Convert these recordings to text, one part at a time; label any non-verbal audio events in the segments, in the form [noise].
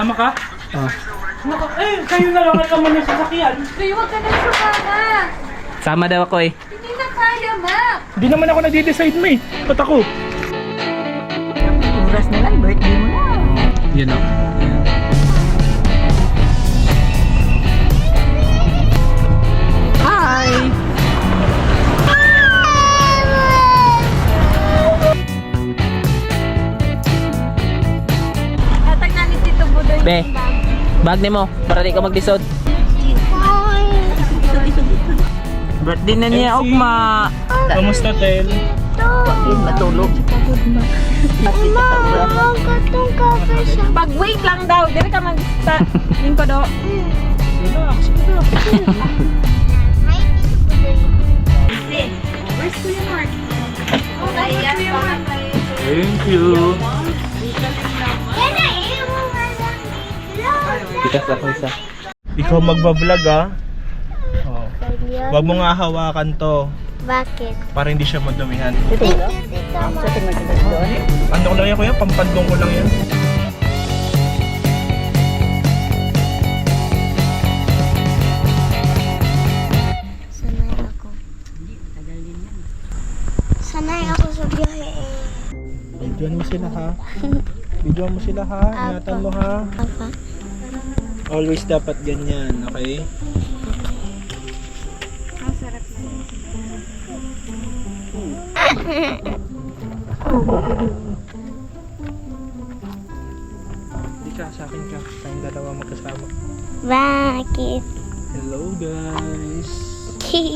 Sama ka? Oh. Naka, eh, kayo na lang ang naman ng sasakyan. Kuya, huwag ka na sumama. Sama daw ako eh. Hindi na kaya, Mac. Hindi naman ako nade-decide mo eh. Ba't ako? Oras na lang, birthday mo na. Yun o. Hi! Be, bag ni mo para di ka maglisod. Birthday na niya, MC. Ugma. Kamusta, Tel? Matulog. Pag wait lang daw, dire ka mag sa lingko do. Relax, relax. Where's Kuya Mark? Thank you. Bikas ako isa. Ikaw magbablog ah. Oh. Huwag mo nga hawakan to Bakit? para hindi siya madumihan. You, Tita Ma. Ano ko lang yan kuya? Pampandong ko lang yan. Sanay ako. Sanay ako sa biyahe eh. Videoan mo sila ha. [laughs] Videoan mo sila ha. Ingatan mo ha. Papa. Always dapat ganyan, okay? Hindi ka, sa akin ka. Tayong dalawa magkasama. Bakit? Hello guys! [laughs]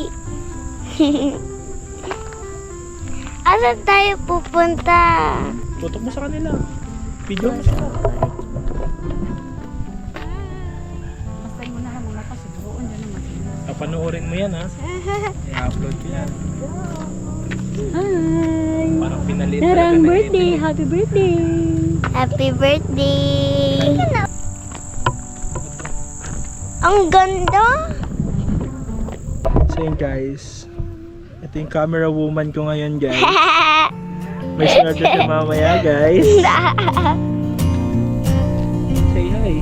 Asan tayo pupunta? Tutok mo sa kanila. Video mo sila. Papanoorin mo yan ha. [laughs] I-upload ko yan. Hi! Parang pinalit talaga ng editing. Happy birthday! Happy birthday! Ang ganda! So yun guys. Ito yung camera woman ko ngayon guys. [laughs] May swerte siya mamaya guys. [laughs] Say hi.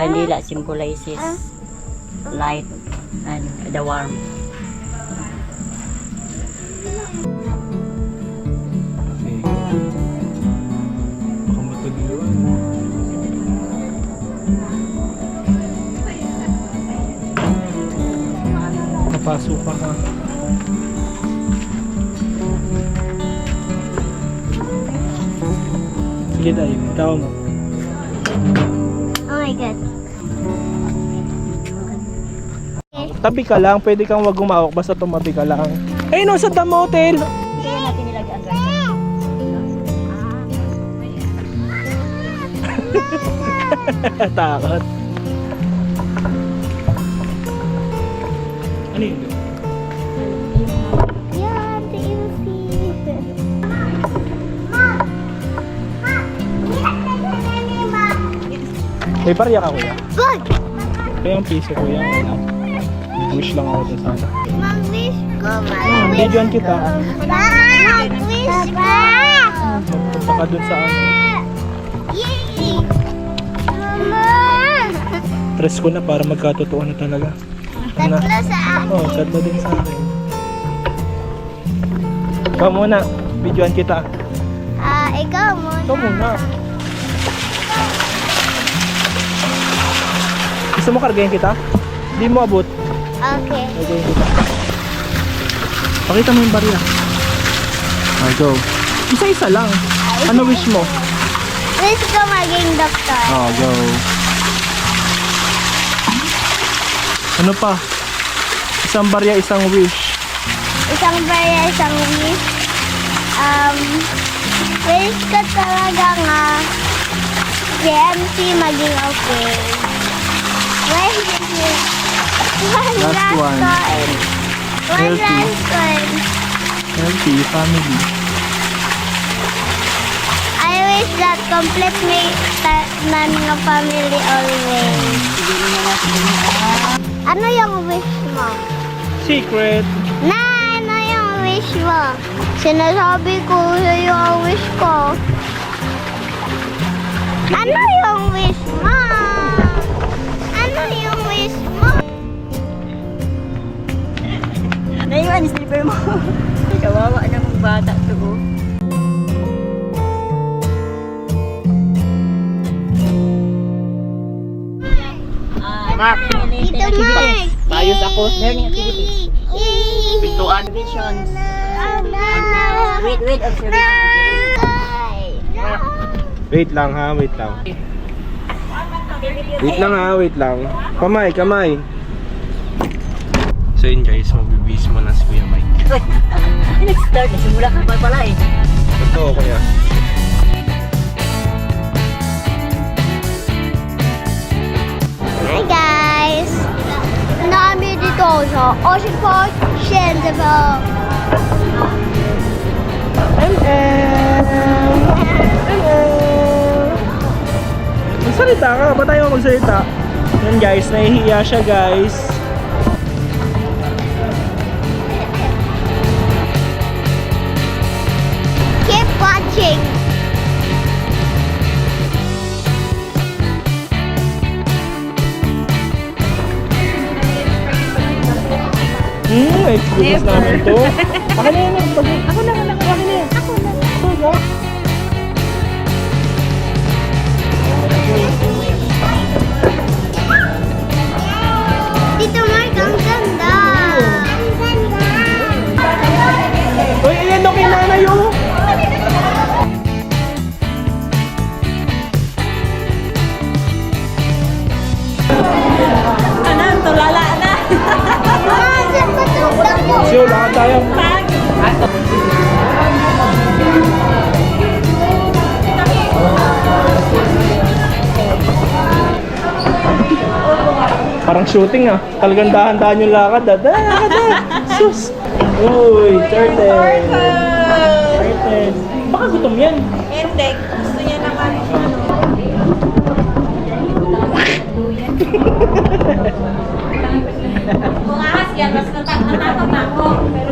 Candela symbolizes light and the warmth. Matuluan. Napasok ka. Sige tayo, ikaw mo. My God. Tabi ka lang, pwede kang wag gumawak basta tumabi ka lang. Eh, no, sa damo hotel. Kaya natin nilagay ang ganyan. [laughs] Takot. Ano yun? May pariya ka kuya. Good! Kaya ang piso kuya. Ano? Wish lang ako dun sana. Mag-wish ko, mag-wish videoan kita. Mag-wish ka! Punta ka dun sa ano. Yay! Mama! Stress ko na para magkatotoo na talaga. Ano? Tatlo sa akin. Oo, oh, tatlo din sa akin. Ikaw muna. Videoan kita. Ah, ikaw muna. Ikaw muna. Gusto mo kargayin kita? Hindi mo abot. Okay. Kargayin kita. Pakita mo yung barya. Ah, go. Isa-isa lang. Ano wish mo? Wish ko maging doktor. Oh, go. Ano pa? Isang barya, isang wish. Isang barya, isang wish. Um, wish ko talaga nga si MC maging okay. Wish One Last last one. time. One Healthy. last time. Healthy family. wish that complete me ta- nan nga family always. Ano yung wish mo? Secret. Na, ano yung wish mo? Sinasabi ko sa'yo ang wish ko. Ano yung Ako. Learning activities. Pintuan. Observations. Wait, wait, observation. Wait lang ha, wait lang. Wait lang ha, wait lang. Kamay, kamay. So yun guys, magbibis mo na si Kuya Mike. [laughs] Wait, ah, nag-start. Nasimula ka pa pala eh. Totoo kuya. Ocean Park, Shenzhen. Magsalita ka, ba tayo magsalita? Yan guys, nahihiya siya guys. Hmm, experience namin to. Ako na yun, pag... Ako na, ako na, ako na. Ako na. Ako na. Shooting ah. Talagang dahan-dahan yung lakad ah. Dahan, dahan. Sus. Uy, turtle. Turtle. Baka gutom yan. Hindi. Gusto niya naman. Ano. Ahas yan, mas natak natakot ako. Pero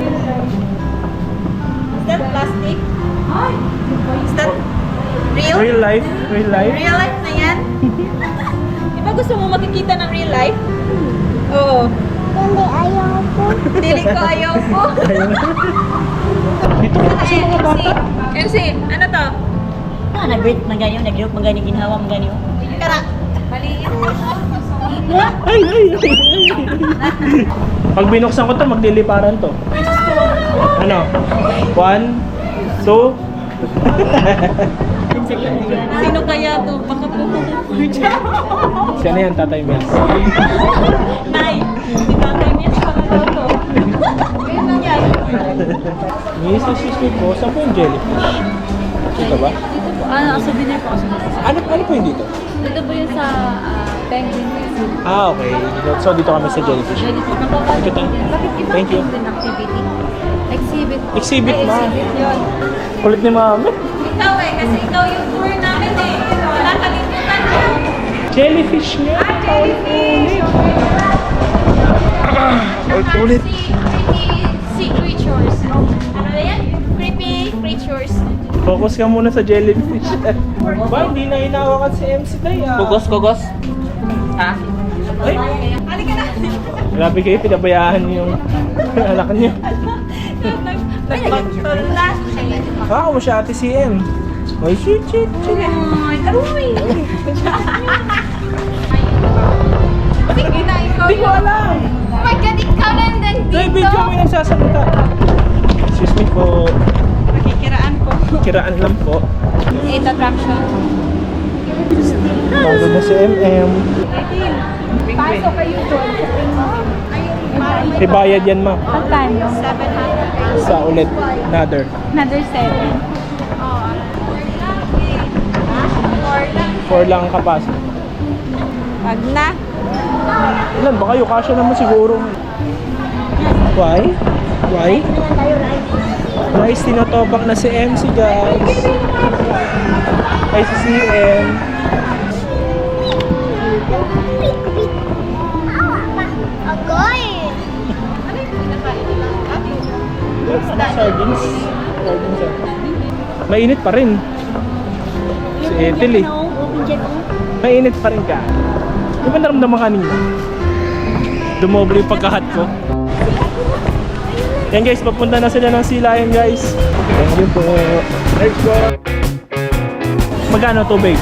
Is that plastic? Is that real? Real life. Real life. Real life na yan? [laughs] Gusto mo makikita ng real life? Oo. Hindi, ayaw ko. Dili ko ayaw ko. [laughs] Dito ka kasi mga bata. MC, ano to? Ah, nag-break man ganyo, nag-look man ganyo, ginhawa man ganyo. Kara. Maliit. Ay, ay, ay, ay. Pag binuksan ko to, magliliparan to. Ano? One, two, [laughs] Sino kaya to? Baka po. siya na yan, tatay Mel. Nay, si tatay niya sa to. Miss, excuse me po, saan po yung jellyfish? Dito ba? Ano, souvenir po. Ano, ano po yung dito? Dito po yun sa ah, penguin zoo. Ah, okay. So, dito kami sa jellyfish. Po. Ito tayo. Bakit iba Thank you. penguin activity? Exhibit. po. Exhibit, Ay, ma. Exhibit yun. Kulit ni mami. Ikaw eh, kasi ikaw yung tour namin eh. Wala kalimutan mo. Jellyfish nga. jellyfish. Ay, kulit. Sea creatures. Ano yan? Creepy creatures. Focus ka muna sa jellyfish. [laughs] ba, hindi na hinawakan si MC Day ah. Kugos, kugos. Ha? Ay, Halika na. grabe kayo, pinabayaan yung [laughs] anak niyo. Nagpagtol na. Ah, kung siya ate si M. Ay, shit, shit, shit. Ay, aroy. [laughs] Sige na, ikaw Hindi ko alam. Oh my God, ikaw nandun Ay, video kami nagsasalita. Excuse me po. Nakikiraan ko. Kiraan lang po. Eight attraction. Bago na si MM. Pasok kayo doon penguin. Ibayad yan, ma. Magkano? 700. Sa ulit. Another. Another seven. Four lang ang kapasok. Wag na. Ilan ba kayo? Kasya naman siguro. Why? Why? Guys, tinotobak na si MC, guys. Ay, si CM. Agoy! Sardines. Sardines ah. Mainit pa rin. Si Ethel eh. Mainit pa rin ka. Di ba naramdaman kanina? Dumoble yung pagkahat ko. Yan guys, papunta na sila ng silayan guys. Thank you po. Let's go. Magkano tubig?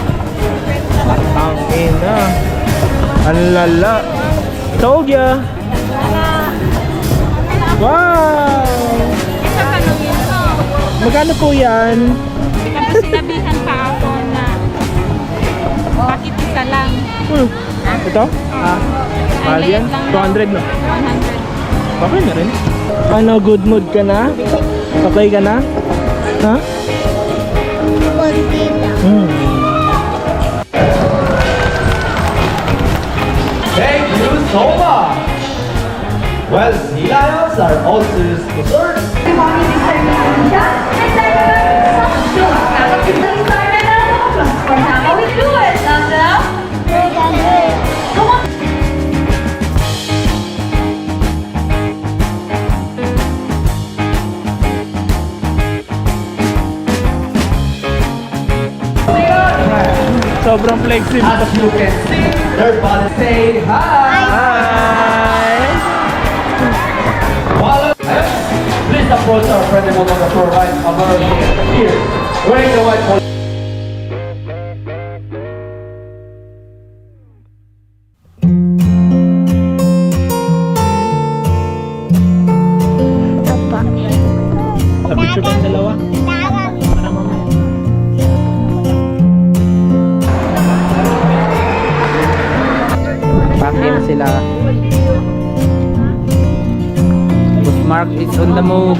Ang ina. Ang lala. Told ya. Wow! Magkano po yan? Kasi sinabihan pa ako na bakit isa lang? Hmm. Ito? Ah. Mahal yan? 200 no? 100. Okay na rin. Ano, good mood ka na? Okay ka na? Ha? Konti lang. Hmm. Thank you so much! Well, sea lions are also Sobrang flexible. As you can see, their bodies say hi! Hi! While Please approach our friendly for right above here. Wearing the white move.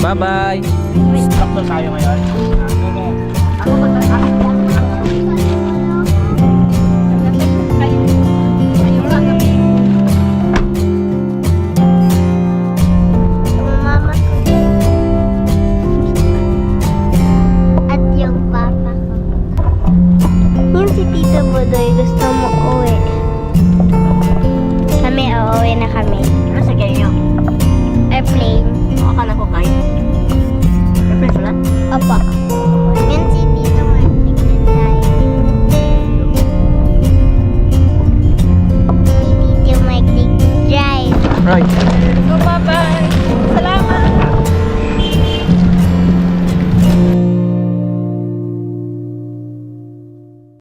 Bye-bye. Stop na tayo ngayon.